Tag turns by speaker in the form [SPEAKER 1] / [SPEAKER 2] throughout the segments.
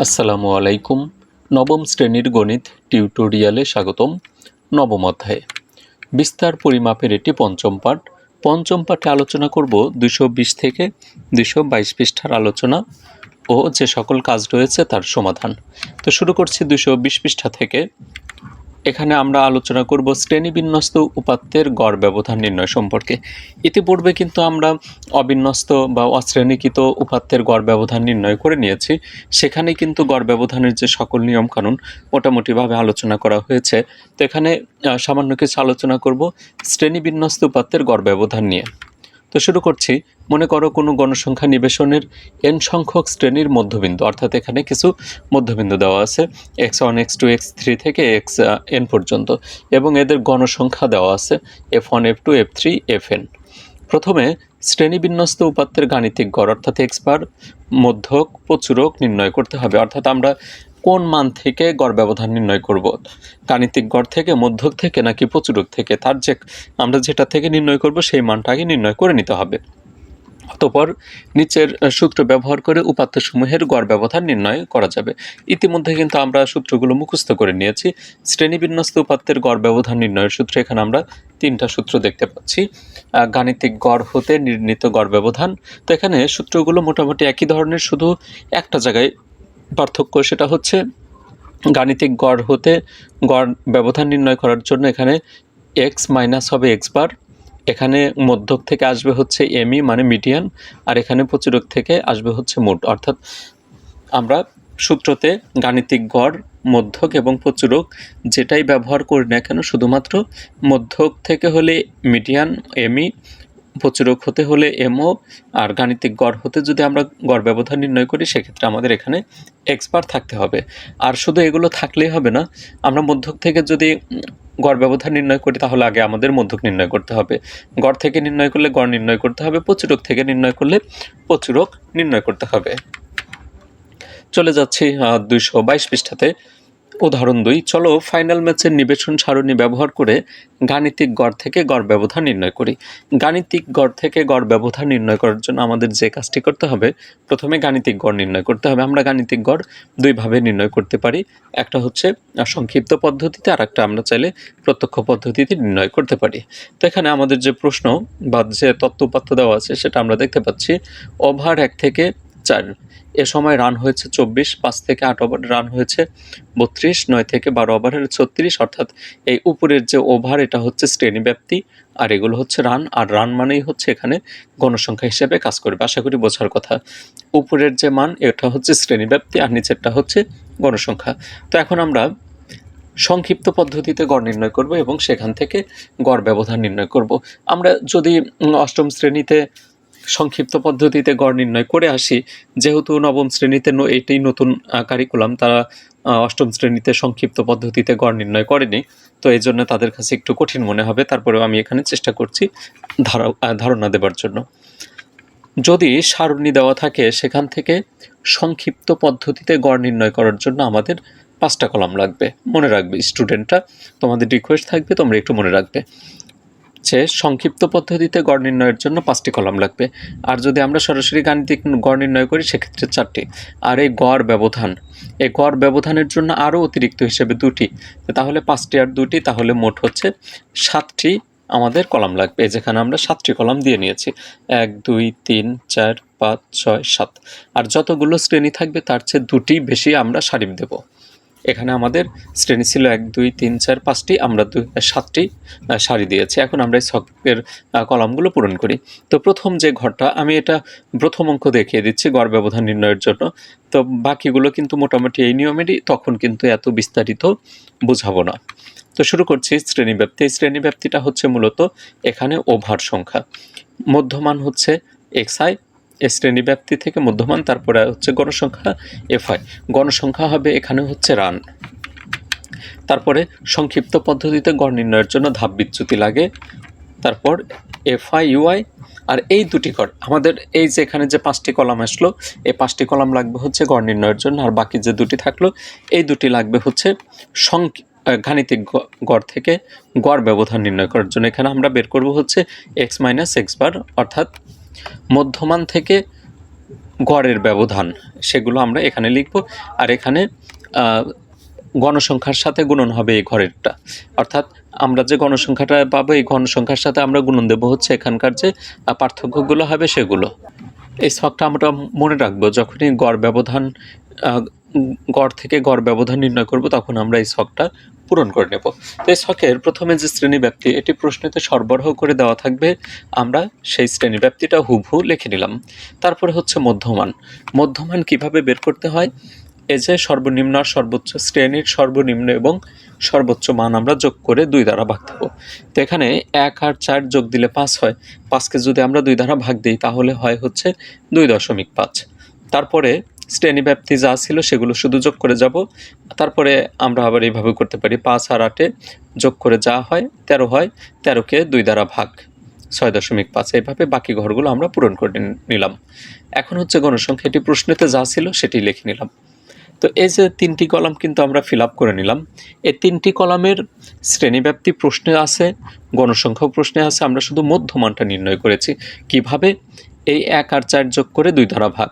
[SPEAKER 1] আসসালামু আলাইকুম। নবম শ্রেণির গণিত টিউটোরিয়ালে স্বাগতম নবম অধ্যায়ে। বিস্তার পরিমাপের এটি পঞ্চম পাঠ। পঞ্চম পাঠে আলোচনা করব দুশো বিশ থেকে দুশো বাইশ পৃষ্ঠার আলোচনা ও যে সকল কাজ রয়েছে তার সমাধান। তো শুরু করছি দুশো বিশ পৃষ্ঠা থেকে। এখানে আমরা আলোচনা করব শ্রেণীবিন্যস্ত উপাত্তের গড় ব্যবধান নির্ণয় সম্পর্কে। ইতিপূর্বে কিন্তু আমরা অবিন্যস্ত বা অশ্রেণীকৃত উপাত্তের গড় ব্যবধান নির্ণয় করে নিয়েছি। সেখানে কিন্তু গড় ব্যবধানের যে সকল নিয়মকানুন মোটামুটিভাবে আলোচনা করা হয়েছে। তো এখানে সামান্য কিছু আলোচনা করব শ্রেণীবিন্যস্ত উপাত্তের গড় ব্যবধান নিয়ে। তো শুরু করছি। মনে করো কোনো গণসংখ্যা নিবেশনের এন সংখ্যক শ্রেণির মধ্যবিন্দু, অর্থাৎ এখানে কিছু মধ্যবিন্দু দেওয়া আছে X one X two X three থেকে এক্স এন পর্যন্ত, এবং এদের গণসংখ্যা দেওয়া আছে F one F two F three F N প্রথমে শ্রেণীবিন্যস্ত উপাত্তের গাণিতিক গড়, অর্থাৎ এক্স বার মধ্যক, প্রচুরক নির্ণয় করতে হবে, অর্থাৎ আমরা কোন মান থেকে গড় ব্যবধান নির্ণয় করব? গাণিতিক গড় থেকে, মধ্যক থেকে, নাকি প্রচুরক থেকে? তার যে, আমরা যেটা থেকে নির্ণয় করব, সেই মানটা আগে নির্ণয় করে নিতে হবে। অতপর নিচের সূত্র ব্যবহার করে উপাত্তসমূহের গড় ব্যবধান নির্ণয় করা যাবে। ইতিমধ্যে কিন্তু আমরা সূত্রগুলো মুখস্থ করে নিয়েছি। শ্রেণীবিন্যস্ত উপাত্তের গড় ব্যবধান নির্ণয়ের সূত্র এখানে আমরা তিনটা সূত্র দেখতে পাচ্ছি। গাণিতিক গড় হতে নির্ণীত গড় ব্যবধান। তো এখানে সূত্রগুলো মোটামুটি একই ধরনের, শুধু একটা জায়গায় পার্থক্য সেটা হচ্ছে গাণিতিক গড় হতে গড় ব্যবধান নির্ণয় করার জন্য এখানে এক্স মাইনাস হবে এক্স বার এখানে মধ্যক থেকে আসবে হচ্ছে এমই মানে মিডিয়ান আর এখানে প্রচুরক থেকে আসবে হচ্ছে মোট। অর্থাৎ আমরা সূত্রতে গাণিতিক গড়, মধ্যক এবং প্রচুরক যেটাই ব্যবহার করি না কেন, শুধুমাত্র মধ্যক থেকে হলে মিডিয়ান এমই প্রচুরক হতে হলে এমও আর গাণিতিক গড় হতে যদি আমরা গড় ব্যবধান নির্ণয় করি, সেক্ষেত্রে আমাদের এখানে এক্সপার থাকতে হবে। আর শুধু এগুলো থাকলেই হবে না, আমরা মধ্যক থেকে যদি গড় ব্যবধান নির্ণয় করি, তাহলে আগে আমাদের মধ্যক নির্ণয় করতে হবে। গড় থেকে নির্ণয় করলে গড় নির্ণয় করতে হবে প্রচুরক থেকে নির্ণয় করলে প্রচুরক নির্ণয় করতে হবে। চলে যাচ্ছি দুইশো বাইশ পৃষ্ঠাতে। উদাহরণ দুই, চলো ফাইনাল ম্যাচের নিবেশন সারণী ব্যবহার করে গাণিতিক গড় থেকে গড় ব্যবধান নির্ণয় করি। গাণিতিক গড় থেকে গড় ব্যবধান নির্ণয় করার জন্য আমাদের যে কাজটি করতে হবে, প্রথমে গাণিতিক গড় নির্ণয় করতে হবে। আমরা গাণিতিক গড় দুইভাবে নির্ণয় করতে পারি। একটা হচ্ছে সংক্ষিপ্ত পদ্ধতিতে আর একটা আমরা চাইলে প্রত্যক্ষ পদ্ধতিতে নির্ণয় করতে পারি। তো এখানে আমাদের যে প্রশ্ন বা যে তত্ত্ব উপাত্ত দেওয়া আছে, সেটা আমরা দেখতে পাচ্ছি ওভার এক থেকে চার। এ সময় রান হয়েছে চব্বিশ, পাঁচ থেকে আট ওভার রান হয়েছে বত্রিশ, নয় থেকে বারো ওভারের ছত্রিশ, অর্থাৎ এই উপরের যে ওভার এটা হচ্ছে শ্রেণি ব্যাপ্তি আর এগুলো হচ্ছে রান আর রান মানেই হচ্ছে এখানে গণসংখ্যা হিসেবে কাজ করবে। আশা করি বোঝার কথা। উপরের যে মান, এটা হচ্ছে শ্রেণি ব্যাপ্তি আর নিচেরটা হচ্ছে গণসংখ্যা। তো এখন আমরা সংক্ষিপ্ত পদ্ধতিতে গড় নির্ণয় করব এবং সেখান থেকে গড় ব্যবধান নির্ণয় করব। আমরা যদি অষ্টম শ্রেণীতে সংক্ষিপ্ত পদ্ধতিতে গড় নির্ণয় করে আসি। যেহেতু নবম শ্রেণীতে এটাই নতুন কারিকুলাম তারা অষ্টম শ্রেণীতে সংক্ষিপ্ত পদ্ধতিতে গড় নির্ণয় করেনি। তো এই জন্য তাদের কাছে একটু কঠিন মনে হবে। তারপরেও আমি এখানে চেষ্টা করছি ধারা ধারণা দেবার জন্য। যদি সারণী দেওয়া থাকে, সেখান থেকে সংক্ষিপ্ত পদ্ধতিতে গড় নির্ণয় করার জন্য আমাদের পাঁচটা কলাম লাগবে। মনে রাখবে স্টুডেন্টরা তোমাদের রিকোয়েস্ট থাকবে, তোমরা একটু মনে রাখবে। যে সংক্ষিপ্ত পদ্ধতিতে গড় নির্ণয়ের জন্য পাঁচটি কলাম লাগবে। আর যদি আমরা সরাসরি গাণিতিক গড় নির্ণয় করি, সেক্ষেত্রে চারটি। আর এই গড় ব্যবধান, এই গড় ব্যবধানের জন্য আরও অতিরিক্ত হিসেবে দুটি। তাহলে পাঁচটি আর দুটি, তাহলে মোট হচ্ছে সাতটি আমাদের কলাম লাগবে। যেখানে আমরা সাতটি কলাম দিয়ে নিয়েছি। এক, দুই, তিন, চার, পাঁচ, ছয়, সাত। আর যতগুলো শ্রেণি থাকবে, তার চেয়ে দুটি বেশি আমরা সারি দেব। এখানে আমাদের শ্রেণি ছিল এক, দুই, তিন, চার, পাঁচটি, আমরা দুই সাতটি সারি দিয়েছি। এখন আমরা এই ছকের কলামগুলো পূরণ করি। তো প্রথম যে ঘরটা, আমি এটা প্রথম অঙ্ক দেখিয়ে দিচ্ছি গড় ব্যবধান নির্ণয়ের জন্য। তো বাকিগুলো কিন্তু মোটামুটি এই নিয়মেরই, তখন কিন্তু এত বিস্তারিত বোঝাবো না। তো শুরু করছি শ্রেণীব্যাপ্তি এই শ্রেণীব্যাপ্তিটা হচ্ছে মূলত এখানে ওভার সংখ্যা। মধ্যমান হচ্ছে এক্স আই এ শ্রেণি ব্যাপ্তি থেকে মধ্যমান তারপরে হচ্ছে গণসংখ্যা এফ আই গণসংখ্যা হবে এখানে হচ্ছে রান। তারপরে সংক্ষিপ্ত পদ্ধতিতে গড় নির্ণয়ের জন্য ধাপ বিচ্যুতি লাগে। তারপর এফ আই ইউআই আর এই দুটি গড়। আমাদের এই যে এখানে যে পাঁচটি কলাম আসলো এই পাঁচটি কলাম লাগবে হচ্ছে গড় নির্ণয়ের জন্য আর বাকি যে দুটি থাকল এই দুটি লাগবে হচ্ছে আহ, গাণিতিক গড় থেকে গড় ব্যবধান নির্ণয় করার জন্য। এখানে আমরা বের করব হচ্ছে এক্স মাইনাস এক্স বার অর্থাৎ মধ্যমান থেকে গড়ের ব্যবধান, সেগুলো আমরা এখানে লিখব। আর এখানে গণসংখ্যার সাথে গুণন হবে এই ঘরেরটা। অর্থাৎ আমরা যে গণসংখ্যাটা পাবো, এই গণসংখ্যার সাথে আমরা গুণন দেবো হচ্ছে এখানকার যে পার্থক্যগুলো হবে সেগুলো। এই ছকটা আমরা মনে রাখব, যখনই গড় ব্যবধান গড় থেকে গড় ব্যবধান নির্ণয় করব, তখন আমরা এই ছকটা পূরণ করে নেব। তো এই প্রথমে যে শ্রেণি ব্যাপ্তি, এটি প্রশ্নেতে সরবরাহ করে দেওয়া থাকবে। আমরা সেই শ্রেণি ব্যাপ্তিটা হুবহু লিখে নিলাম। তারপরে হচ্ছে মধ্যমান। মধ্যমান কীভাবে বের করতে হয়? এই যে সর্বনিম্ন আর সর্বোচ্চ শ্রেণির সর্বনিম্ন এবং সর্বোচ্চ মান আমরা যোগ করে দুই দ্বারা ভাগ দেবো। তো এখানে এক আর চার যোগ দিলে পাঁচ হয়। পাঁচকে যদি আমরা দুই দ্বারা ভাগ দিই, তাহলে হয় হচ্ছে দুই দশমিক পাঁচ। তারপরে শ্রেণি ব্যাপ্তি যা ছিল, সেগুলো শুধু যোগ করে যাব। তারপরে আমরা আবার এইভাবে করতে পারি, পাঁচ আর আটে যোগ করে যা হয়, তেরো হয়, তেরোকে দুই দ্বারা ভাগ, ছয় দশমিক পাঁচ, এইভাবে বাকি ঘরগুলো আমরা পূরণ করে নিলাম। এখন হচ্ছে গণসংখ্যা, এটি প্রশ্নেতে যা ছিল সেটি লিখে নিলাম। তো এই যে তিনটি কলাম কিন্তু আমরা ফিল করে নিলাম। এই তিনটি কলামের শ্রেণীব্যাপ্তি প্রশ্নে আছে গণসংখ্যা প্রশ্নে আছে, আমরা শুধু মধ্যমানটা নির্ণয় করেছি। কীভাবে? এই এক আর চার যোগ করে দুই ধারা ভাগ।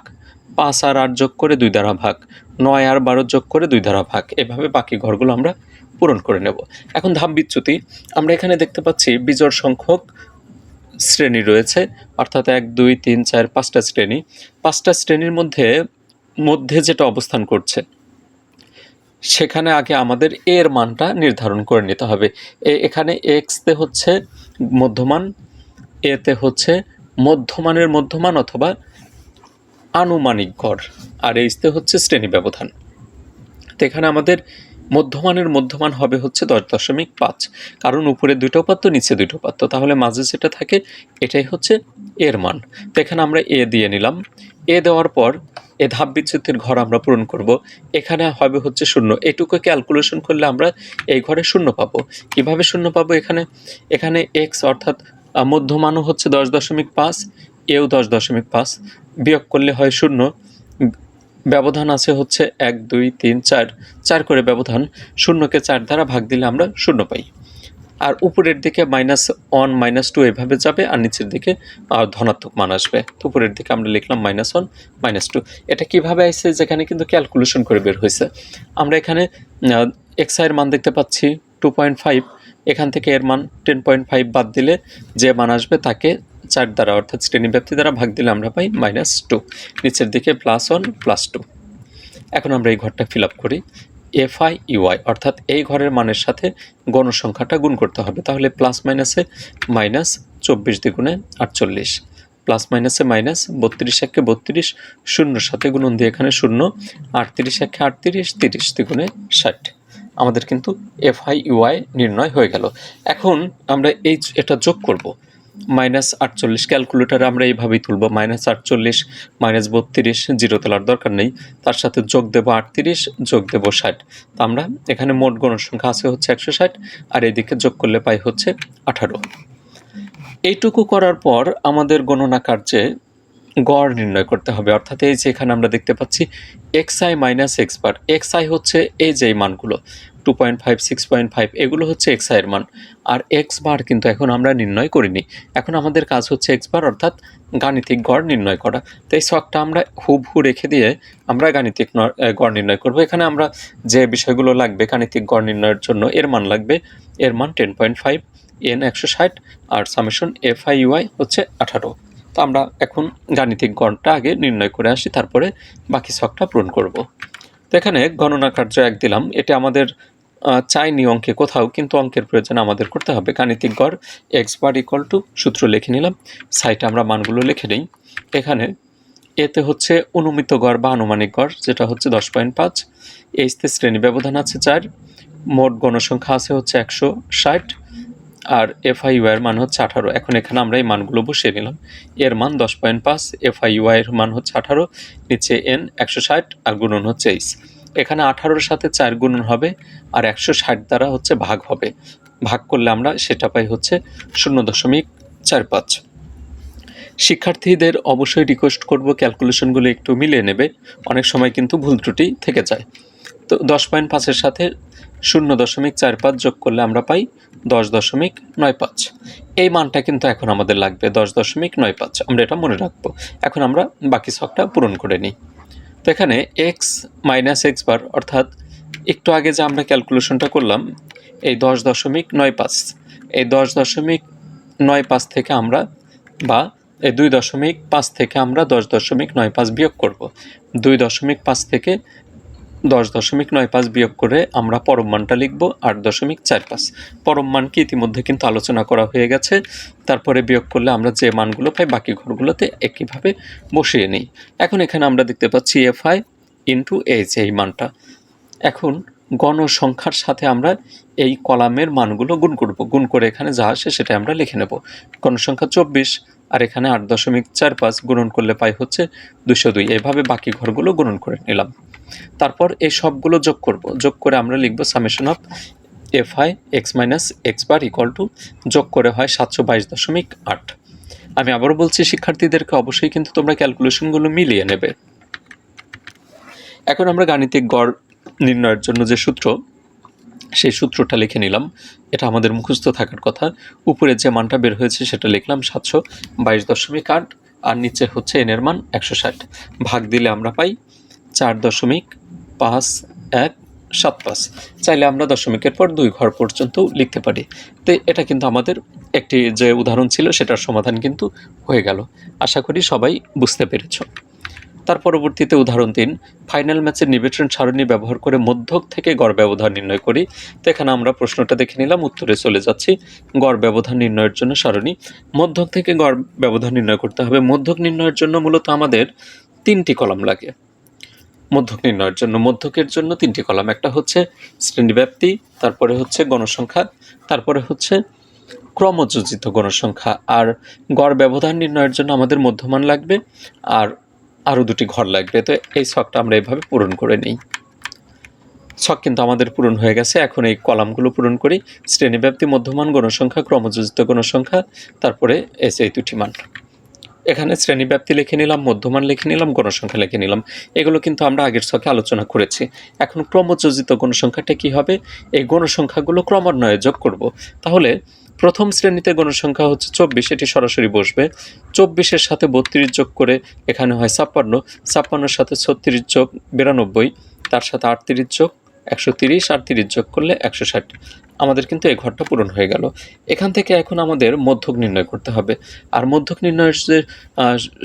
[SPEAKER 1] পাঁচ আর আট যোগ করে দুই দ্বারা ভাগ, নয় আর বারো যোগ করে দুই দ্বারা ভাগ। এভাবে বাকি ঘরগুলো আমরা পূরণ করে নেব। এখন ধাপ বিচ্যুতি। আমরা এখানে দেখতে পাচ্ছি বিজোড় সংখ্যক শ্রেণি রয়েছে, অর্থাৎ এক, দুই, তিন, চার, পাঁচটা শ্রেণি। পাঁচটা শ্রেণির মধ্যে মধ্যে যেটা অবস্থান করছে, সেখানে আগে আমাদের এর মানটা নির্ধারণ করে নিতে হবে। এখানে এক্সতে হচ্ছে মধ্যমান এতে হচ্ছে মধ্যমানের মধ্যমান অথবা আনুমানিক গড়, আর এইচতে হচ্ছে শ্রেণি ব্যবধান। তো এখানে আমাদের মধ্যমানের মধ্যমান হবে হচ্ছে দশ দশমিক পাঁচ, কারণ উপরে দুটো পাত্র নিচে দুটো পাত্র তাহলে মাঝে যেটা থাকে, এটাই হচ্ছে এর মান। তো এখানে আমরা এ দিয়ে নিলাম। এ দেওয়ার পর এ ধাপ বিচ্যুতির ঘর আমরা পূরণ করব। এখানে হবে হচ্ছে শূন্য। এটুকু ক্যালকুলেশন করলে আমরা এই ঘরে শূন্য পাবো। কীভাবে শূন্য পাবো এখানে? এখানে এক্স অর্থাৎ মধ্যমানও হচ্ছে দশ দশমিক পাঁচ, এও দশ দশমিক পাঁচ। বিয়োগ করলে হয় শূন্য। ব্যবধান আছে হচ্ছে এক, দুই, তিন, চার। চার করে ব্যবধান, শূন্যকে চার দ্বারা ভাগ দিলে আমরা শূন্য পাই। আর উপরের দিকে মাইনাস ওয়ান মাইনাস টু এভাবে যাবে, আর নিচের দিকে ধনাত্মক মান আসবে। তো উপরের দিকে আমরা লিখলাম মাইনাস ওয়ান মাইনাস টু এটা কীভাবে আসছে যেখানে কিন্তু ক্যালকুলেশন করে বের হয়েছে? আমরা এখানে এক্সের মান দেখতে পাচ্ছি টু পয়েন্ট ফাইভ এখান থেকে এর মান টেন পয়েন্ট ফাইভ বাদ দিলে যে মান আসবে তাকে চার দ্বারা, অর্থাৎ শ্রেণি ব্যাপ্তি দ্বারা ভাগ দিলে আমরা পাই মাইনাস টু নিচের দিকে প্লাস ওয়ান প্লাস টু এখন আমরা এই ঘরটা ফিল আপ করি। এফ আই ইউআই অর্থাৎ এই ঘরের মানের সাথে গণসংখ্যাটা গুণ করতে হবে। তাহলে প্লাস মাইনাসে মাইনাস চব্বিশ দ্বিগুণে আটচল্লিশ। প্লাস মাইনাসে মাইনাস বত্রিশ একে বত্রিশ শূন্যর সাথে গুণন দিয়ে এখানে শূন্য, আটত্রিশ একে আটত্রিশ, তিরিশ দ্বিগুণে ষাট। আমাদের কিন্তু এফ আই ইউআই নির্ণয় হয়ে গেল। এখন আমরা এই এটা যোগ করব। মাইনাস আটচল্লিশ ক্যালকুলেটারে আমরা এইভাবেই তুলব। মাইনাস আটচল্লিশ, মাইনাস বত্রিশ, জিরো তোলার দরকার নেই। তার সাথে যোগ দেব আটত্রিশ, যোগ দেব ষাট। তো আমরা এখানে মোট গণসংখ্যা আছে হচ্ছে একশো ষাট, আর এদিকে যোগ করলে পাই হচ্ছে আঠারো। এইটুকু করার পর আমাদের গণনা কার্যে গড় নির্ণয় করতে হবে। অর্থাৎ এই যে এখানে আমরা দেখতে পাচ্ছি, X I minus X bar. X I হচ্ছে এই যে মানগুলো। Two point five six point five এগুলো হচ্ছে এক্স আইয়ের মান। আর এক্স বার কিন্তু এখন আমরা নির্ণয় করিনি। এখন আমাদের কাজ হচ্ছে এক্স বার অর্থাৎ গাণিতিক গড় নির্ণয় করা। তো এই শখটা আমরা হুবহু রেখে দিয়ে আমরা গাণিতিক গড় নির্ণয় করব। এখানে আমরা যে বিষয়গুলো লাগবে গাণিতিক গড় নির্ণয়ের জন্য, এর মান লাগবে। এর মান টেন পয়েন্ট ফাইভ এন একশো ষাট, আর সামেশন এফ আই ইউআই হচ্ছে আঠারো। তো আমরা এখন গাণিতিক গণটা আগে নির্ণয় করে আসি, তারপরে বাকি ছকটা পূরণ করব। তো এখানে গণনা কার্য এক দিলাম। এটা আমাদের চাইনি অঙ্কে কোথাও, কিন্তু অঙ্কের প্রয়োজন আমাদের করতে হবে। গাণিতিক গড় এক্স বার ইকুয়াল টু সূত্র লিখে নিলাম। সাইটে আমরা মানগুলো লিখে নিই। এখানে এতে হচ্ছে অনুমিত গড় বা আনুমানিক গড়, যেটা হচ্ছে দশ পয়েন্ট পাঁচ। এইচতে শ্রেণি ব্যবধান আছে চার। মোট গণসংখ্যা আছে হচ্ছে একশো ষাট। আর এফআই এর মান হচ্ছে আঠারো। এখন এখানে আমরা এই মানগুলো বসিয়ে নিলাম। এর মান দশ পয়েন্ট পাঁচ এফআই এর মান হচ্ছে আঠারো, নিচে এন একশো ষাট, আর গুণন হচ্ছে এইচ এখানে আঠারোর সাথে চার গুণন হবে, আর একশো ষাট দ্বারা হচ্ছে ভাগ হবে। ভাগ করলে আমরা সেটা পাই হচ্ছে শূন্য দশমিক চার পাঁচ। শিক্ষার্থীদের অবশ্যই রিকোয়েস্ট করব ক্যালকুলেশনগুলো একটু মিলিয়ে নেবে। অনেক সময় কিন্তু ভুল ত্রুটি থেকে যায়। তো দশ পয়েন্ট পাঁচের সাথে শূন্য দশমিক চার পাঁচ যোগ করলে আমরা পাই দশ দশমিক নয় পাঁচ। এই মানটা কিন্তু এখন আমাদের লাগবে দশ দশমিক নয় পাঁচ। আমরা এটা মনে রাখব। এখন আমরা বাকি ছকটা পূরণ করে নিই। তো এখানে এক্স মাইনাস এক্স বার অর্থাৎ একটু আগে যে আমরা ক্যালকুলেশনটা করলাম, এই দশ দশমিক নয় পাঁচ, এই দশ দশমিক নয় পাঁচ থেকে আমরা বা এই দুই দশমিক পাঁচ থেকে আমরা দশ দশমিক নয় পাঁচ বিয়োগ করব। দুই দশমিক পাঁচ থেকে দশ দশমিক নয় পাঁচ বিয়োগ করে আমরা পরম মানটা লিখব আট দশমিক চার পাঁচ। পরম মানকে ইতিমধ্যে কিন্তু আলোচনা করা হয়ে গেছে। তারপরে বিয়োগ করলে আমরা যে মানগুলো পাই, বাকি ঘরগুলোতে একইভাবে বসিয়ে নিই। এখন এখানে আমরা দেখতে পাচ্ছি এফ আই ইন্টু এইচ এই মানটা। এখন গণসংখ্যার সাথে আমরা এই কলামের মানগুলো গুণ করব। গুণ করে এখানে যা আসে সেটা আমরা লিখে নেব। গণসংখ্যা চব্বিশ আর এখানে আট দশমিক চার পাঁচ গুণন করলে পাই হচ্ছে দুশো দুই। এভাবে বাকি ঘরগুলো গুণন করে নিলাম। তারপর এই সবগুলো যোগ করব। যোগ করে আমরা লিখব summation of F I X minus X bar equal to যোগ করে হয় সাতশো বাইশ দশমিক আট। আমি আবারও বলছি, শিক্ষার্থীদেরকে অবশ্যই কিন্তু তোমরা ক্যালকুলেশনগুলো মিলিয়ে নেবে। এখন আমরা গাণিতিক গড় নির্ণয়ের জন্য যে সূত্র সেই সূত্রটা লিখে নিলাম। এটা আমাদের মুখস্থ থাকার কথা। উপরে যে মানটা বের হয়েছে সেটা লিখলাম সাতশো বাইশ দশমিক আট, আর নিচে হচ্ছে এনের মান একশো ষাট। ভাগ দিলে আমরা পাই চার দশমিক পাঁচ এক সাত পাঁচ। চাইলে আমরা দশমিকের পর দুই ঘর পর্যন্ত লিখতে পারি। তো এটা কিন্তু আমাদের একটি যে উদাহরণ ছিল, সেটার সমাধান কিন্তু হয়ে গেল। আশা করি সবাই বুঝতে পেরেছ। তার পরবর্তীতে উদাহরণ তিন, ফাইনাল ম্যাচের নিবেচন সারণী ব্যবহার করে মধ্যক থেকে গড় ব্যবধান নির্ণয় করি। তো এখানে আমরা প্রশ্নটা দেখে নিলাম, উত্তরে চলে যাচ্ছি। গড় ব্যবধান নির্ণয়ের জন্য সারণী মধ্যক থেকে গড় ব্যবধান নির্ণয় করতে হবে। মধ্যক নির্ণয়ের জন্য মূলত আমাদের তিনটি কলাম লাগে। মধ্যক নির্ণয়ের জন্য, মধ্যকের জন্য তিনটি কলাম। একটা হচ্ছে শ্রেণীব্যাপ্তি, তারপরে হচ্ছে গণসংখ্যা, তারপরে হচ্ছে ক্রমযোজিত গণসংখ্যা। আর গড় ব্যবধান নির্ণয়ের জন্য আমাদের মধ্যমান লাগবে। আর আরও দুটি ঘর লাগবে, তো এই শখটা আমরা এভাবে পূরণ করে নিই। ছক কিন্তু আমাদের পূরণ হয়ে গেছে, এখন এই কলামগুলো পূরণ করি। শ্রেণীব্যাপ্তি, মধ্যমান গণসংখ্যা, ক্রমযোজিত গণসংখ্যা, তারপরে এস এই দুটি মান। এখানে শ্রেণীব্যাপ্তি লিখে নিলাম, মধ্যমান লিখে নিলাম, গণসংখ্যা লিখে নিলাম। এগুলো কিন্তু আমরা আগের ছকে আলোচনা করেছি। এখন ক্রমযোজিত গণসংখ্যাটা কি হবে? এই গণসংখ্যাগুলো ক্রমান্বয়ে যোগ করব। তাহলে প্রথম শ্রেণীতে গণসংখ্যা হচ্ছে চব্বিশ, এটি সরাসরি বসবে। চব্বিশের সাথে বত্রিশ যোগ করে এখানে হয় ছাপ্পান্ন, ছাপ্পান্নর সাথে ছত্রিশ যোগ বিরানব্বই, তার সাথে আটত্রিশ যোগ একশো তিরিশ আর তিরিশ যোগ করলে একশো ষাট। আমাদের কিন্তু এই ঘরটা পূরণ হয়ে গেল। এখান থেকে এখন আমাদের মধ্যক নির্ণয় করতে হবে। আর মধ্যক নির্ণয়ের যে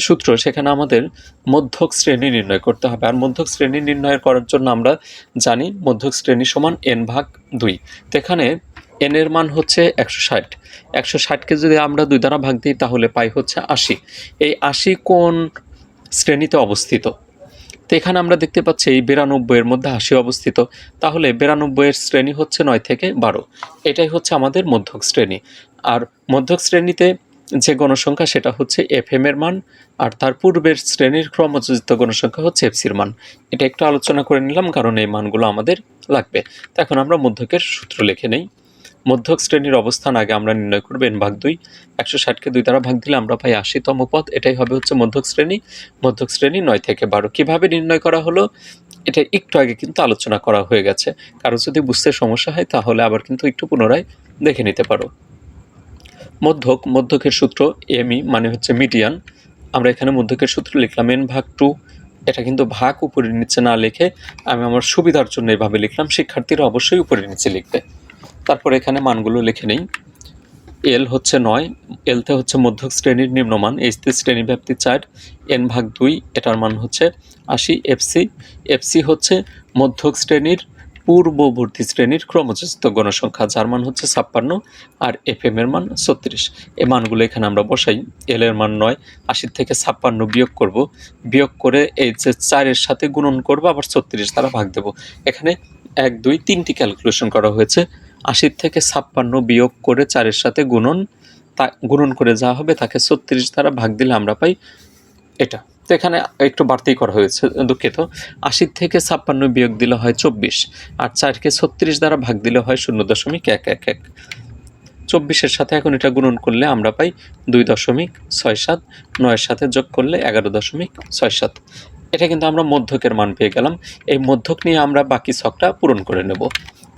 [SPEAKER 1] সূত্র, সেখানে আমাদের মধ্যক শ্রেণি নির্ণয় করতে হবে। আর মধ্যক শ্রেণি নির্ণয় করার জন্য আমরা জানি মধ্যক শ্রেণি সমান এন ভাগ দুই। তো এখানে এন এর মান হচ্ছে একশো ষাট। একশো ষাটকে যদি আমরা দুই দ্বারা ভাগ দিই, তাহলে পাই হচ্ছে আশি। এই আশি কোন শ্রেণীতে অবস্থিত? তো এখানে আমরা দেখতে পাচ্ছি এই বিরানব্বইয়ের মধ্যে আশি অবস্থিত। তাহলে বিরানব্বইয়ের শ্রেণি হচ্ছে নয় থেকে বারো। এটাই হচ্ছে আমাদের মধ্যক শ্রেণি। আর মধ্যক শ্রেণীতে যে গণসংখ্যা, সেটা হচ্ছে এফ এর মান। আর তার পূর্বের শ্রেণির ক্রমযোজিত গণসংখ্যা হচ্ছে এফসির মান। এটা একটু আলোচনা করে নিলাম, কারণ এই মানগুলো আমাদের লাগবে। তো এখন আমরা মধ্যকের সূত্র লিখে নেই। মধ্যক শ্রেণির অবস্থান আগে আমরা নির্ণয় করব এন ভাগ দুই। একশো ষাটকে দুই দ্বারা ভাগ দিলে আমরা পাই আশিতম পথ এটাই হবে হচ্ছে মধ্যক শ্রেণি। মধ্যক শ্রেণি নয় থেকে বারো। কীভাবে নির্ণয় করা হলো? এটা একটু আগে কিন্তু আলোচনা করা হয়ে গেছে। কারও যদি বুঝতে সমস্যা হয় তাহলে আবার কিন্তু একটু পুনরায় দেখে নিতে পারো। মধ্যক, মধ্যকের সূত্র এমই মানে হচ্ছে মিডিয়ান। আমরা এখানে মধ্যকের সূত্র লিখলাম এন ভাগ টু। এটা কিন্তু ভাগ উপরে নিচে না লিখে আমি আমার সুবিধার জন্য এভাবে লিখলাম। শিক্ষার্থীরা অবশ্যই উপরে নিচে লিখবে। তারপর এখানে মানগুলো লিখে নেই। এল হচ্ছে নয় এলতে হচ্ছে মধ্যক শ্রেণির নিম্নমান এইচতে শ্রেণি ব্যাপ্তি চার এন ভাগ দুই, এটার মান হচ্ছে আশি এফসি এফসি হচ্ছে মধ্যক শ্রেণির পূর্ববর্তী শ্রেণির ক্রমযোজিত গণসংখ্যা, যার মান হচ্ছে ছাপ্পান্ন আর এফ এম এর মান ছত্রিশ। এই মানগুলো এখানে আমরা বসাই। এল এর মান নয়, আশির থেকে ছাপ্পান্ন বিয়োগ করব। বিয়োগ করে এই যে চারের সাথে গুণন করব, আবার ছত্রিশ দ্বারা ভাগ দেব। এখানে এক, দুই, তিনটি ক্যালকুলেশন করা হয়েছে। আশির থেকে ছাপ্পান্ন বিয়োগ করে চারের সাথে গুণন, তা গুণন করে যা হবে তাকে ছত্রিশ দ্বারা ভাগ দিলে আমরা পাই এটা। তো এখানে একটু বাড়তেই করা হয়েছে, দুঃখিত। আশির থেকে ছাপ্পান্ন বিয়োগ দিলে হয় চব্বিশ, আর চারকে ছত্রিশ দ্বারা ভাগ দিলে হয় শূন্য দশমিক এক এক এক। চব্বিশের সাথে এখন এটা গুণন করলে আমরা পাই দুই দশমিক ছয় সাত, নয়ের সাথে যোগ করলে এগারো দশমিক ছয় সাত। এটা কিন্তু আমরা মধ্যকের মান পেয়ে গেলাম। এই মধ্যক নিয়ে আমরা বাকি ছকটা পূরণ করে নেব।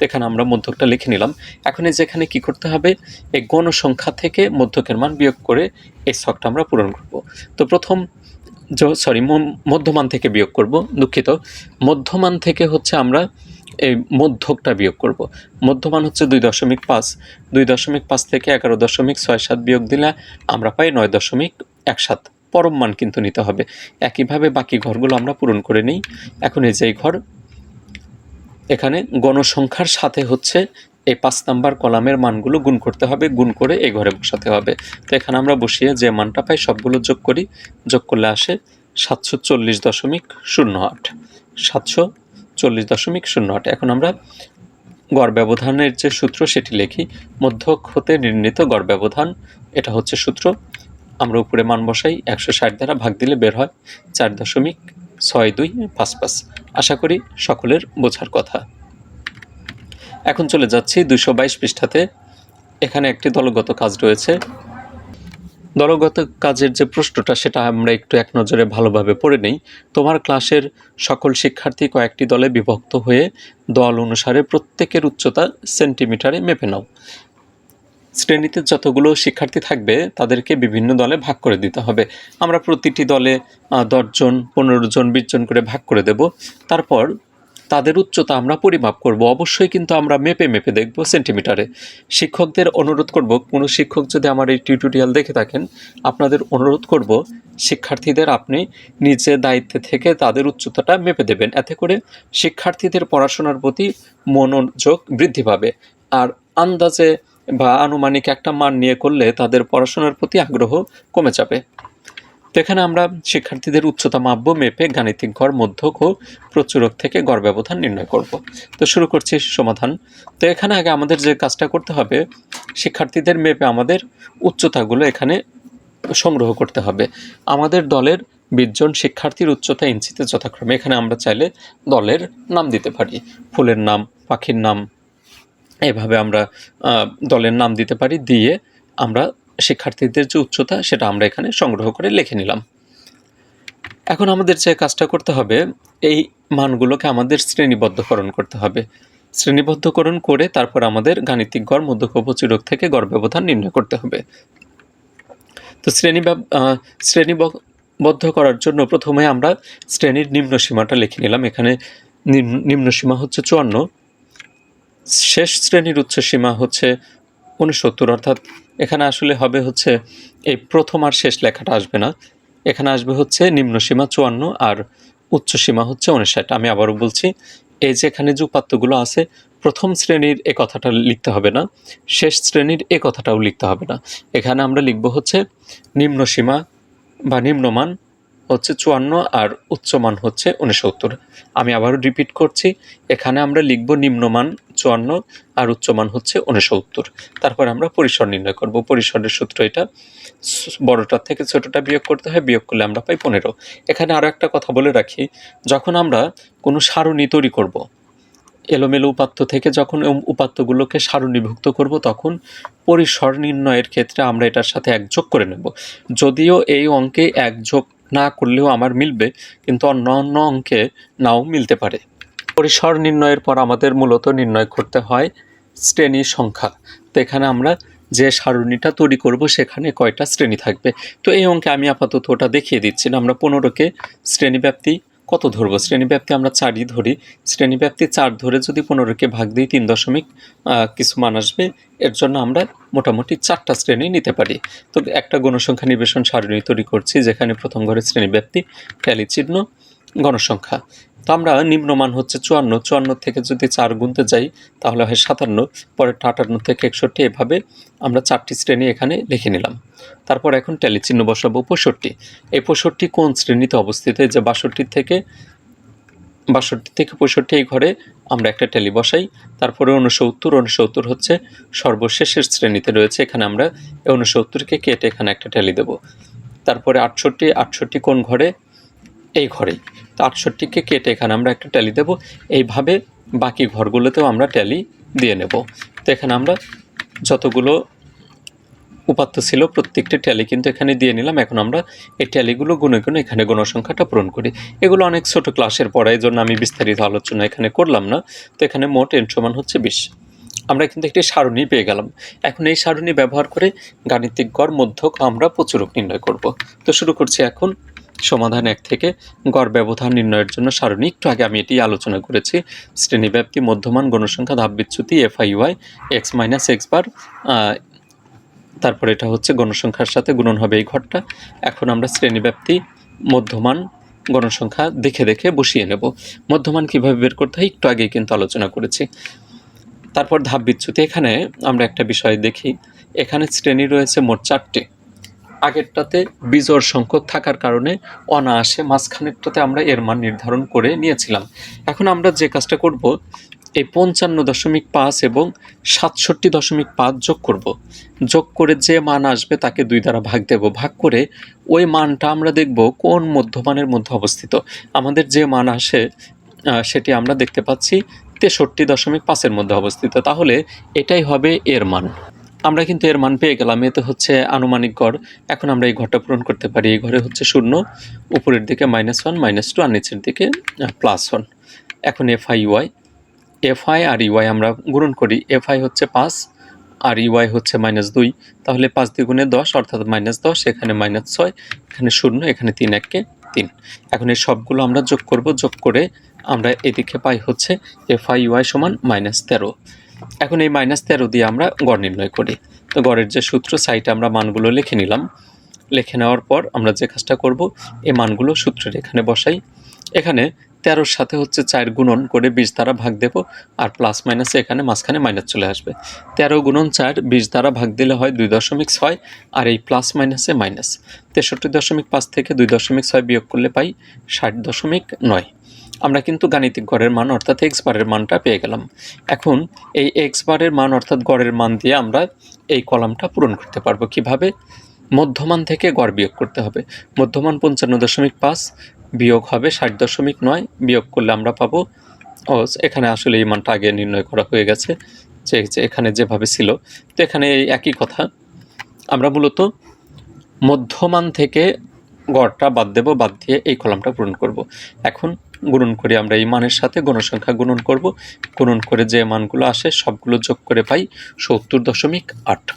[SPEAKER 1] এখানে আমরা মধ্যকটা লিখে নিলাম। এখন যেখানে কি করতে হবে? এই গণসংখ্যা থেকে মধ্যকের মান বিয়োগ করে এই শখটা আমরা পূরণ করব। তো প্রথম সরি মধ্যমান থেকে বিয়োগ করব, দুঃখিত। মধ্যমান থেকে হচ্ছে আমরা এই মধ্যকটা বিয়োগ করব। মধ্যমান হচ্ছে দুই দশমিক পাঁচ। দুই দশমিক পাঁচ থেকে এগারো দশমিক ছয় সাত বিয়োগ দিলে আমরা পাই নয় দশমিক এক সাত। পরম মান কিন্তু নিতে হবে। একইভাবে বাকি ঘরগুলো আমরা পূরণ করে নিই। এখন এই যে ঘর এখানে গণসংখ্যার সাথে হচ্ছে এই পাঁচ নাম্বার কলামের মানগুলো গুণ করতে হবে, গুণ করে এই ঘরে বসাতে হবে। তো এখানে আমরা বসিয়ে যে মানটা পাই সবগুলো যোগ করি, যোগ করলে আসে সাতশো চল্লিশ দশমিক শূন্য আট। সাতশো চল্লিশ দশমিক শূন্য আট। এখন আমরা গড় ব্যবধানের যে সূত্র সেটি লিখি, মধ্যক হতে নির্ণীত গড় ব্যবধান, এটা হচ্ছে সূত্র। আমরা উপরে মান বসাই, একশো ষাট দ্বারা ভাগ দিলে বের হয় চার দশমিক ছয় দুই পাঁচ পাঁচ। আশা করি সকলের বোঝার কথা। এখন চলে যাচ্ছি দুশো বাইশ পৃষ্ঠাতে। এখানে একটি দলগত কাজ রয়েছে। দলগত কাজের যে প্রশ্নটা, সেটা আমরা একটু এক নজরে ভালোভাবে পড়ে নেই। তোমার ক্লাসের সকল শিক্ষার্থী কয়েকটি দলে বিভক্ত হয়ে দল অনুসারে প্রত্যেকের উচ্চতা সেন্টিমিটারে মেপে নাও। শ্রেণীতে যতগুলো শিক্ষার্থী থাকবে, তাদেরকে বিভিন্ন দলে ভাগ করে দিতে হবে। আমরা প্রতিটি দলে দশজন পনেরো জন বিশ জন করে ভাগ করে দেব। তারপর তাদের উচ্চতা আমরা পরিমাপ করব। অবশ্যই কিন্তু আমরা মেপে মেপে দেখব সেন্টিমিটারে। শিক্ষকদের অনুরোধ করব, কোনো শিক্ষক যদি আমার এই টিউটোরিয়াল দেখে থাকেন, আপনাদের অনুরোধ করব, শিক্ষার্থীদের আপনি নিজে দায়িত্বে থেকে তাদের উচ্চতাটা মেপে দেবেন। এতে করে শিক্ষার্থীদের পড়াশোনার প্রতি মনোযোগ বৃদ্ধি পাবে। আর আন্দাজে বা আনুমানিক একটা মান নিয়ে করলে তাদের পড়াশোনার প্রতি আগ্রহ কমে যাবে। এখানে আমরা শিক্ষার্থীদের উচ্চতা মাপব, মেপে গাণিতিক গড় মধ্যক ও প্রচুরক থেকে গড় ব্যবধান নির্ণয় করব। তো শুরু করছি সমাধান। তো এখানে আগে আমাদের যে কাজটা করতে হবে, শিক্ষার্থীদের মেপে আমাদের উচ্চতাগুলো এখানে সংগ্রহ করতে হবে। আমাদের দলের বিশজন শিক্ষার্থীর উচ্চতা ইঞ্চিতে যথাক্রমে, এখানে আমরা চাইলে দলের নাম দিতে পারি। ফুলের নাম, পাখির নাম এভাবে আমরা দলের নাম দিতে পারি, দিয়ে আমরা শিক্ষার্থীদের যে উচ্চতা সেটা আমরা এখানে সংগ্রহ করে লিখে নিলাম। এখন আমাদের যে কাজটা করতে হবে, এই মানগুলোকে আমাদের শ্রেণীবদ্ধকরণ করতে হবে। শ্রেণীবদ্ধকরণ করে তারপর আমাদের গাণিতিক গড়, মধ্যক প্রচুরক থেকে গড় ব্যবধান নির্ণয় করতে হবে। তো শ্রেণি শ্রেণীবদ্ধ করার জন্য প্রথমে আমরা শ্রেণির নিম্ন সীমাটা লিখে নিলাম। এখানে নিম্ন সীমা হচ্ছে চুয়ান্ন। শেষ শ্রেণির উচ্চ সীমা হচ্ছে উনসত্তর অর্থাৎ এখানে আসলে হবে হচ্ছে এই প্রথম আর শেষ লেখাটা আসবে না। এখানে আসবে হচ্ছে নিম্ন সীমা চুয়ান্ন আর উচ্চ সীমা হচ্ছে উনষাট আমি আবারও বলছি, এই যে এখানে যে উপাত্তগুলো আছে, প্রথম শ্রেণির এ কথাটা লিখতে হবে না, শেষ শ্রেণির এ কথাটাও লিখতে হবে না। এখানে আমরা লিখব হচ্ছে নিম্ন সীমা বা নিম্নমান হচ্ছে চুয়ান্ন আর উচ্চমান হচ্ছে উনসত্তর আমি আবারও রিপিট করছি, এখানে আমরা লিখব নিম্নমান চুয়ান্ন আর উচ্চমান হচ্ছে উনসত্তর তারপর আমরা পরিসর নির্ণয় করব। পরিসরের সূত্র এটা, বড়টার থেকে ছোটটা বিয়োগ করতে হয়, বিয়োগ করলে আমরা পাই পনেরো। এখানে আরও একটা কথা বলে রাখি, যখন আমরা কোনো সারণী তৈরি করব, এলোমেলো উপাত্ত থেকে যখন উপাত্তগুলোকে সারণীভুক্ত করব, তখন পরিসর নির্ণয়ের ক্ষেত্রে আমরা এটার সাথে এক যোগ করে নেব। যদিও এই অঙ্কে এক যোগ না করলেও আমার মিলবে, কিন্তু অন্য অন্য অঙ্কে নাও মিলতে পারে। পরিসর নির্ণয়ের পর আমাদের মূলত নির্ণয় করতে হয় শ্রেণি সংখ্যা। তো এখানে আমরা যে সারণীটা তৈরি করব, সেখানে কয়টা শ্রেণি থাকবে? তো এই অঙ্কে আমি আপাতত ওটা দেখিয়ে দিচ্ছি। না আমরা পনেরোকে শ্রেণীব্যাপ্তি কত ধরব? শ্রেণীব্যাপ্তি আমরা চারই ধরি। শ্রেণীব্যাপ্তি চার ধরে যদি পনেরোকে ভাগ দিই, তিন দশমিক কিছু মান আসবে। এর জন্য আমরা মোটামুটি চারটা শ্রেণি নিতে পারি। তো একটা গণসংখ্যা নিবেশন সারণী তৈরি করছি, যেখানে প্রথম ঘরে শ্রেণীব্যাপ্তি ট্যালি চিহ্ন, গণসংখ্যা। তো আমরা নিম্নমান হচ্ছে চুয়ান্ন। চুয়ান্ন থেকে যদি চার গুনতে যাই, তাহলে হয় সাতান্ন পরে আটান্ন থেকে একষট্টি, এভাবে আমরা চারটি শ্রেণি এখানে লিখে নিলাম। তারপর এখন ট্যালি চিহ্ন বসাবো পঁয়ষট্টি। এই পঁয়ষট্টি কোন শ্রেণীতে অবস্থিত? যে বাষট্টি থেকে বাষট্টি থেকে পঁয়ষট্টি এই ঘরে আমরা একটা ট্যালি বসাই। তারপরে উনসত্তর উনসত্তর হচ্ছে সর্বশেষের শ্রেণীতে রয়েছে। এখানে আমরা উনসত্তরকে কেটে এখানে একটা ট্যালি দেব। তারপরে আটষট্টি আটষট্টি কোন ঘরে? এই ঘরেই তো আটষট্টিকে কেটে এখানে আমরা একটা ট্যালি দেব। এইভাবে বাকি ঘরগুলোতেও আমরা ট্যালি দিয়ে নেব। তো এখানে আমরা যতগুলো উপাত্ত ছিল প্রত্যেকটি ট্যালি কিন্তু এখানে দিয়ে নিলাম। এখন আমরা এই ট্যালিগুলো গুনে গুনে এখানে গণসংখ্যাটা পূরণ করি। এগুলো অনেক ছোট ক্লাসের পড়া, এই জন্য আমি বিস্তারিত আলোচনা এখানে করলাম না। তো এখানে মোট এন সমান হচ্ছে বিশ। আমরা কিন্তু একটি সারণী পেয়ে গেলাম। এখন এই সারণী ব্যবহার করে গাণিতিক গড়, মধ্যক আমরা প্রচুরক নির্ণয় করব। তো শুরু করছি এখন সমাধান এক থেকে গড় ব্যবধান নির্ণয়ের জন্য সারণী। একটু আগে আমি এটি আলোচনা করেছি। শ্রেণীব্যাপ্তি, মধ্যমান, গণসংখ্যা ধাপ বিচ্যুতি F I Y X minus X bar তারপর এটা হচ্ছে গণসংখ্যার সাথে গুণন হবে এই ঘরটা। এখন আমরা শ্রেণীব্যাপ্তি, মধ্যমান, গণসংখ্যা দেখে দেখে বসিয়ে নেব। মধ্যমান কীভাবে বের করতে হয় একটু আগে কিন্তু আলোচনা করেছি। তারপর ধাপ বিচ্যুতি এখানে আমরা একটা বিষয় দেখি। এখানে শ্রেণি রয়েছে মোট চারটে। আগেরটাতে বিজোড় সংখ্যক থাকার কারণে অনায়াসে মাঝখানেরটাতে আমরা এর মান নির্ধারণ করে নিয়েছিলাম। এখন আমরা যে কাজটা করব, এই পঞ্চান্ন দশমিক পাঁচ এবং সাতষট্টি দশমিক পাঁচ যোগ করব। যোগ করে যে মান আসবে তাকে দুই দ্বারা ভাগ দেব। ভাগ করে ওই মানটা আমরা দেখব কোন মধ্যমানের মধ্যে অবস্থিত। আমাদের যে মান আসে সেটি আমরা দেখতে পাচ্ছি তেষট্টি দশমিক পাঁচের মধ্যে অবস্থিত। তাহলে এটাই হবে এর মান। আমরা কিন্তু এর মান পেয়ে গেলাম। এতে হচ্ছে আনুমানিক গড়। এখন আমরা এই ঘরটা পূরণ করতে পারি। এই ঘরে হচ্ছে শূন্য। উপরের দিকে মাইনাস ওয়ান মাইনাস টু আর নিচের দিকে প্লাস ওয়ান এখন F I Y F I R UI আমরা গুণন করি। এফ আই হচ্ছে পাঁচ, আর ইউআই হচ্ছে মাইনাস দুই। তাহলে পাঁচ দ্বিগুণে দশ, অর্থাৎ মাইনাস দশ, এখানে মাইনাস ছয়, এখানে শূন্য, এখানে তিন এককে তিন। এখন এই সবগুলো আমরা যোগ করব। যোগ করে আমরা এদিকে পাই হচ্ছে এফ আই ইউআই সমান মাইনাস তেরো। এখন এই মাইনাস তেরো দিয়ে আমরা গড় নির্ণয় করি। তো গড়ের যে সূত্র সাইটে আমরা মানগুলো লিখে নিলাম। লিখে নেওয়ার পর আমরা যে কাজটা করব, এই মানগুলো সূত্রের এখানে বসাই। এখানে তেরোর সাথে হচ্ছে চার গুণন করে বিশ দ্বারা ভাগ দেব, আর প্লাস মাইনাসে এখানে মাঝখানে মাইনাস চলে আসবে। তেরো গুণন চার, বিশ দ্বারা ভাগ দিলে হয় দুই দশমিক ছয়, আর এই প্লাস মাইনাসে মাইনাস তেষট্টি দশমিক পাঁচ থেকে দুই দশমিক ছয় বিয়োগ করলে পাই ষাট দশমিক নয়। আমরা কিন্তু গাণিতিক গড়ের মান অর্থাৎ এক্স বারের মানটা পেয়ে গেলাম। এখন এই এক্স বারের মান অর্থাৎ গড়ের মান দিয়ে আমরা এই কলামটা পূরণ করতে পারব কীভাবে? মধ্যমান থেকে গড় বিয়োগ করতে হবে। মধ্যমান পঞ্চান্ন দশমিক পাঁচ বিয়োগ হবে ষাট দশমিক নয়, বিয়োগ করলে আমরা পাবো ও এখানে আসলে এই মানটা আগে নির্ণয় করা হয়ে গেছে যে এখানে যেভাবে ছিল। তো এখানে এই একই কথা। আমরা মূলত মধ্যমান থেকে গড়টা বাদ দেব, বাদ দিয়ে এই কলামটা পূরণ করব। এখন গুণন করি আমরা এই মানের সাথে গণসংখ্যা গুণন করব। গুণন করে যে মানগুলো আসে, সবগুলো যোগ করে পাই সত্তর দশমিক আট।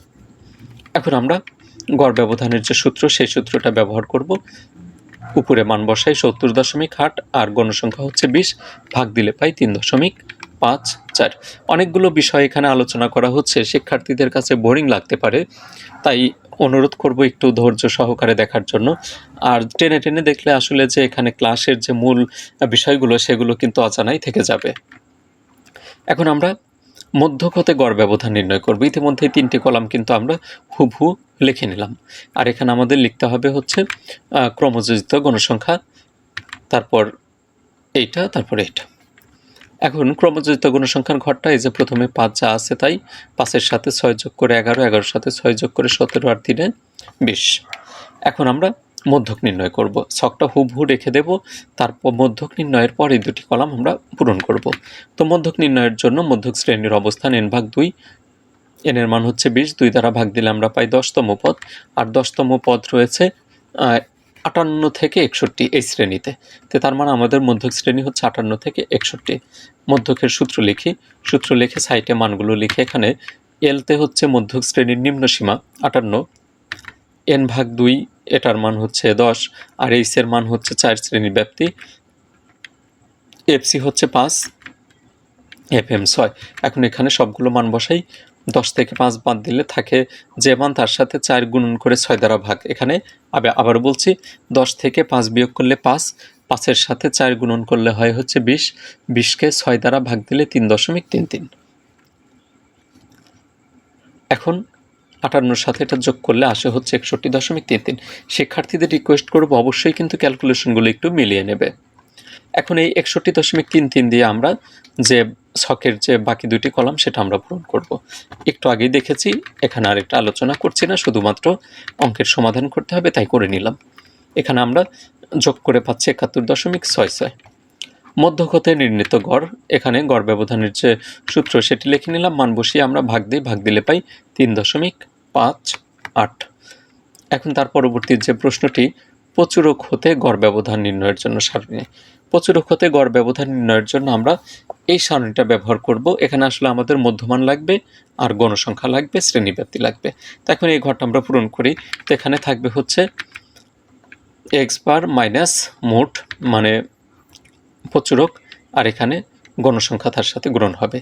[SPEAKER 1] এখন আমরা গড় ব্যবধানের যে সূত্র, সেই সূত্রটা ব্যবহার করব। উপরে মান বসাই সত্তর দশমিক আট আর গণসংখ্যা হচ্ছে বিশ, ভাগ দিলে পাই তিন দশমিক পাঁচ চার। অনেকগুলো বিষয় এখানে আলোচনা করা হচ্ছে, শিক্ষার্থীদের কাছে বোরিং লাগতে পারে। তাই অনুরোধ করব একটু ধৈর্য সহকারে দেখার জন্য। আর টেনে টেনে দেখলে আসলে যে এখানে ক্লাসের যে মূল বিষয়গুলো, সেগুলো কিন্তু অজানাই থেকে যাবে। এখন আমরা মধ্যকতে গড় ব্যবধান নির্ণয় করব। ইতিমধ্যে তিনটি কলাম কিন্তু আমরা হুবহু লিখে নিলাম। আর এখানে আমাদের লিখতে হবে হচ্ছে ক্রমযোজিত গণসংখ্যা, তারপর এইটা তারপর এইটা। এখন ক্রমযোজিত গণসংখ্যার ঘরটা এই যে প্রথমে পাঁচ যা আছে তাই পাঁচের সাথে ছয় যোগ করে এগারো, এগারোর সাথে ছয় যোগ করে সতেরো আর তিনে বিশ। এখন আমরা মধ্যক নির্ণয় করব। ছকটা হুবহু রেখে দেব, তারপর মধ্যক নির্ণয়ের পর এই দুটি কলাম আমরা পূরণ করব। তো মধ্যক নির্ণয়ের জন্য মধ্যক শ্রেণির অবস্থান এন ভাগ দুই এনের মান হচ্ছে বিশ, দুই দ্বারা ভাগ দিলে আমরা পাই দশতম পদ, আর দশতম পদ রয়েছে আটান্ন থেকে একষট্টি এই শ্রেণীতে। তো তার মানে আমাদের মধ্যক শ্রেণি হচ্ছে আটান্ন থেকে একষট্টি। মধ্যকের সূত্র লিখি। সূত্র লিখে সাইটে মানগুলো লিখে এখানে এলতে হচ্ছে মধ্যক শ্রেণির নিম্ন সীমা, আটান্ন। এন ভাগ দুই, এটার মান হচ্ছে দশ। আর এইসের মান হচ্ছে চার শ্রেণির ব্যাপ্তি। এফসি হচ্ছে পাঁচ এফ এম ছয়। এখন এখানে সবগুলো মান বসাই। দশ থেকে পাঁচ বাদ দিলে থাকে যে মান তার সাথে চার গুণন করে ছয় দ্বারা ভাগ। এখানে আবার বলছি, দশ থেকে পাঁচ বিয়োগ করলে পাঁচ, পাঁচের সাথে চার গুণন করলে হয় হচ্ছে বিশ, বিশকে ছয় দ্বারা ভাগ দিলে তিন দশমিক তিন তিন। এখন আটান্নর সাথে এটা যোগ করলে আসে হচ্ছে একষট্টি দশমিক তিন তিন। শিক্ষার্থীদের রিকোয়েস্ট করব, অবশ্যই কিন্তু ক্যালকুলেশনগুলো একটু মিলিয়ে নেবে। এখন এই একষট্টি দশমিক তিন তিন দিয়ে আমরা যে ছকের যে বাকি দুটি কলাম, সেটা আমরা পূরণ করব। একটু আগেই দেখেছি, এখানে আর একটা আলোচনা করছি না, শুধুমাত্র অঙ্কের সমাধান করতে হবে, তাই করে নিলাম। এখানে আমরা যোগ করে পাচ্ছি একাত্তর দশমিক ছয় ছয়। মধ্যকতে নির্ণীত গড়, এখানে গড় ব্যবধানের যে সূত্র, সেটি লিখে নিলাম, মান বসিয়ে আমরা ভাগ দিই ভাগ দিলে পাই তিন দশমিক পাঁচ আট। এখন তার পরবর্তী যে প্রশ্নটি, প্রচুরক হতে গড় ব্যবধান নির্ণয়ের জন্য সারণী। প্রচুরক হতে গড় ব্যবধান নির্ণয়ের জন্য আমরা এই সারণীটা ব্যবহার করব। এখানে আসলে আমাদের মধ্যমান লাগবে আর গণসংখ্যা লাগবে, শ্রেণীব্যাপ্তি লাগবে। তো এখন এই ঘরটা আমরা পূরণ করি। তো এখানে থাকবে হচ্ছে এক্স বার মাইনাস মোট মানে প্রচুরক আর এখানে গণসংখ্যা তার সাথে গ্রহণ হবে।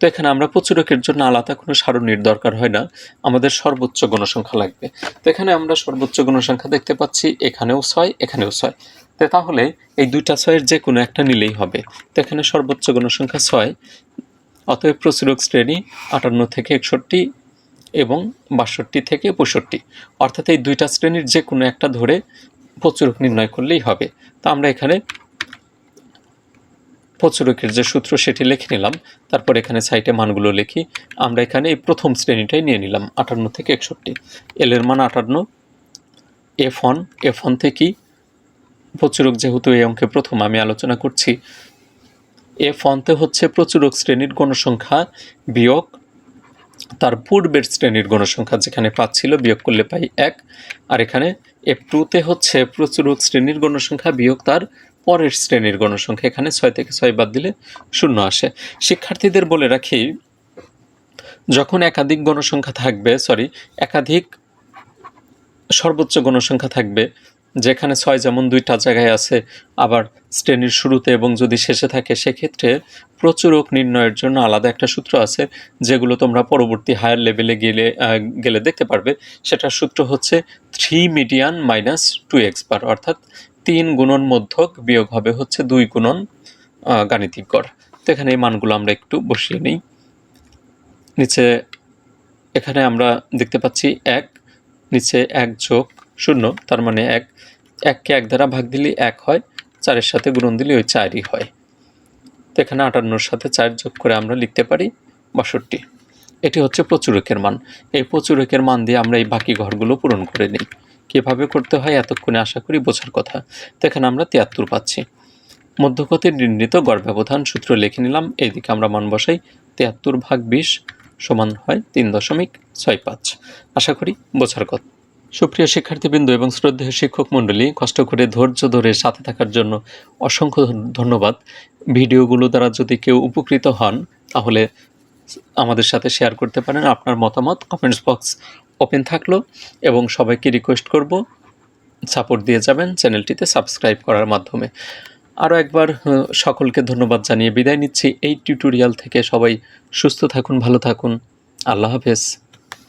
[SPEAKER 1] তো এখানে আমরা প্রচুরকের জন্য আলাদা কোনো সারণীর দরকার হয় না। আমাদের সর্বোচ্চ গণসংখ্যা লাগবে। তো এখানে আমরা সর্বোচ্চ গণসংখ্যা দেখতে পাচ্ছি, এখানেও ছয় এখানেও ছয়। তো তাহলে এই দুইটা ছয়ের যে কোনো একটা নিলেই হবে। তো এখানে সর্বোচ্চ গণসংখ্যা ছয়, অতএব প্রচুরক শ্রেণি আটান্ন থেকে একষট্টি এবং বাষট্টি থেকে পঁয়ষট্টি। অর্থাৎ এই দুইটা শ্রেণির যে কোনো একটা ধরে প্রচুরক নির্ণয় করলেই হবে। তো আমরা এখানে প্রচুরকের যে সূত্র সেটি লিখে নিলাম, তারপর এখানে সাইটে মানগুলো লিখি। আমরা এখানে এই প্রথম শ্রেণীটাই নিয়ে নিলাম, আটান্ন থেকে একষট্টি। এল এর মান আটান্ন, এফ অন এফ অন থেকে প্রচুরক যেহেতু এই অঙ্কে প্রথম আমি আলোচনা করছি, এফ অন্তে হচ্ছে প্রচুরক শ্রেণির গণসংখ্যা বিয়োগ, তার পূর্বের শ্রেণির গণসংখ্যা যেখানে পাঁচ ছিল, বিয়োগ করলে পাই এক, আর এখানে এফ টুতে হচ্ছে প্রচুরক শ্রেণির গণসংখ্যা বিয়োগ, তার পরের শ্রেণির গণসংখ্যা, এখানে ছয় থেকে ছয় বাদ দিলে শূন্য আসে। শিক্ষার্থীদের বলে রাখি, যখন একাধিক গণসংখ্যা থাকবে সরি একাধিক সর্বোচ্চ গণসংখ্যা থাকবে যেখানে ছয় যেমন দুইটা জায়গায় আছে, আবার শ্রেণির শুরুতে এবং যদি শেষে থাকে, সেক্ষেত্রে প্রচুরক নির্ণয়ের জন্য আলাদা একটা সূত্র আছে, যেগুলো তোমরা পরবর্তী হায়ার লেভেলে গেলে গেলে দেখতে পারবে। সেটার সূত্র হচ্ছে three median minus two X bar অর্থাৎ তিন গুণন মধ্যক বিয়োগ হবে হচ্ছে দুই গুণন গাণিতিক গড়। তো এখানে এই মানগুলো আমরা একটু বসিয়ে নিই। নিচে এখানে আমরা দেখতে পাচ্ছি এক, নিচে এক যোগ শূন্য, তার মানে এক, এককে এক দ্বারা ভাগ দিলে এক হয়, চারের সাথে গুণন দিলে ওই চারই হয়। তো এখানে আটান্নর সাথে চার যোগ করে আমরা লিখতে পারি বাষট্টি। এটি হচ্ছে প্রচুরকের মান। এই প্রচুরকের মান দিয়ে আমরা এই বাকি ঘরগুলো পূরণ করে নিই। কীভাবে করতে হয় এতক্ষণে আশা করি বোঝার কথা। তো এখানে আমরা তিয়াত্তর পাচ্ছি। মধ্যগতির নির্ণীত গড় ব্যবধান সূত্র লিখে নিলাম। এইদিকে আমরা মান বসাই। তিয়াত্তর ভাগ বিশ সমান হয় তিন দশমিক ছয় পাঁচ। আশা করি বোঝার কথা। সুপ্রিয় শিক্ষার্থীবৃন্দ এবং শ্রদ্ধেয় শিক্ষক মণ্ডলী, কষ্ট করে ধৈর্য ধরে সাথে থাকার জন্য অসংখ্য ধন্যবাদ। ভিডিওগুলো দ্বারা যদি কেউ উপকৃত হন, তাহলে আমাদের সাথে শেয়ার করতে পারেন। আপনার মতামত কমেন্টস বক্স ওপেন থাকল এবং সবাইকে রিকোয়েস্ট করব সাপোর্ট দিয়ে যাবেন চ্যানেলটিতে সাবস্ক্রাইব করার মাধ্যমে। আরও একবার সকলকে ধন্যবাদ জানিয়ে বিদায় নিচ্ছি। এই টিউটোরিয়াল থেকে সবাই সুস্থ থাকুন, ভালো থাকুন। আল্লাহ হাফেজ।